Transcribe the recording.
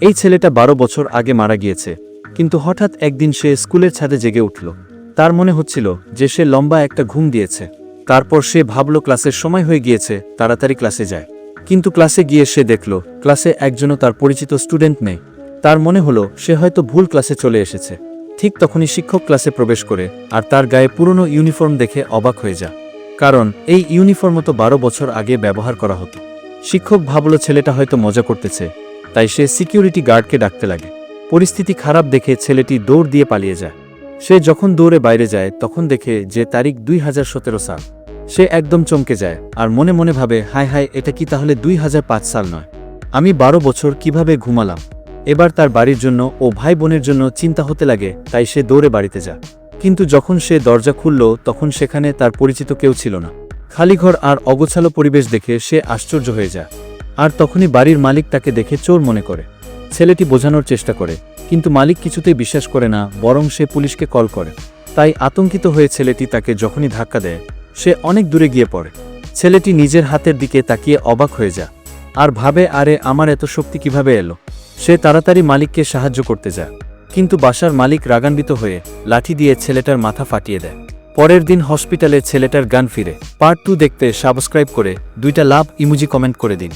এই ছেলেটা বারো বছর আগে মারা গিয়েছে। কিন্তু হঠাৎ একদিন সে স্কুলের ছাদে জেগে উঠল। তার মনে হচ্ছিল যে সে লম্বা একটা ঘুম দিয়েছে। তারপর সে ভাবল ক্লাসের সময় হয়ে গিয়েছে, তাড়াতাড়ি ক্লাসে যায়। কিন্তু ক্লাসে গিয়ে সে দেখল, ক্লাসে একজনও তার পরিচিত স্টুডেন্ট নেই। তার মনে হলো, সে হয়তো ভুল ক্লাসে চলে এসেছে। ঠিক তখনই শিক্ষক ক্লাসে প্রবেশ করে, আর তার গায়ে পুরনো ইউনিফর্ম দেখে অবাক হয়ে যা। কারণ, এই ইউনিফর্ম তো বারো বছর আগে ব্যবহার করা হতো। শিক্ষক ভাবল ছেলেটা হয়তো মজা করতেছে। তাই সে সিকিউরিটি গার্ডকে ডাকতে লাগে। পরিস্থিতি খারাপ দেখে ছেলেটি দৌড় দিয়ে পালিয়ে যায়। সে যখন দৌড়ে বাইরে যায়, তখন দেখে যে তারিখ দুই হাজার সতেরো সাল। সে একদম চমকে যায় আর মনে মনে ভাবে, হায় হায়, এটা কি তাহলে দুই হাজার পাঁচ সাল নয়? আমি বারো বছর কীভাবে ঘুমালাম? এবার তার বাড়ির জন্য ও ভাই বোনের জন্য চিন্তা হতে লাগে, তাই সে দৌড়ে বাড়িতে যায়। কিন্তু যখন সে দরজা খুলল, তখন সেখানে তার পরিচিত কেউ ছিল না। খালি ঘর আর অগোছালো পরিবেশ দেখে সে আশ্চর্য হয়ে যায়। আর তখনই বাড়ির মালিক তাকে দেখে চোর মনে করে। ছেলেটি বোঝানোর চেষ্টা করে, কিন্তু মালিক কিছুতেই বিশ্বাস করে না, বরং সে পুলিশকে কল করে। তাই আতঙ্কিত হয়ে ছেলেটি তাকে যখনই ধাক্কা দেয়, সে অনেক দূরে গিয়ে পড়ে। ছেলেটি নিজের হাতের দিকে তাকিয়ে অবাক হয়ে যায়, আর ভাবে, আরে, আমার এত শক্তি কীভাবে এলো? সে তাড়াতাড়ি মালিককে সাহায্য করতে যায়, কিন্তু বাসার মালিক রাগান্বিত হয়ে লাঠি দিয়ে ছেলেটার মাথা ফাটিয়ে দেয়। পরের দিন হসপিটালে ছেলেটার গান ফিরে। পার্ট টু দেখতে সাবস্ক্রাইব করে দুইটা লাভ ইমুজি কমেন্ট করে দিন।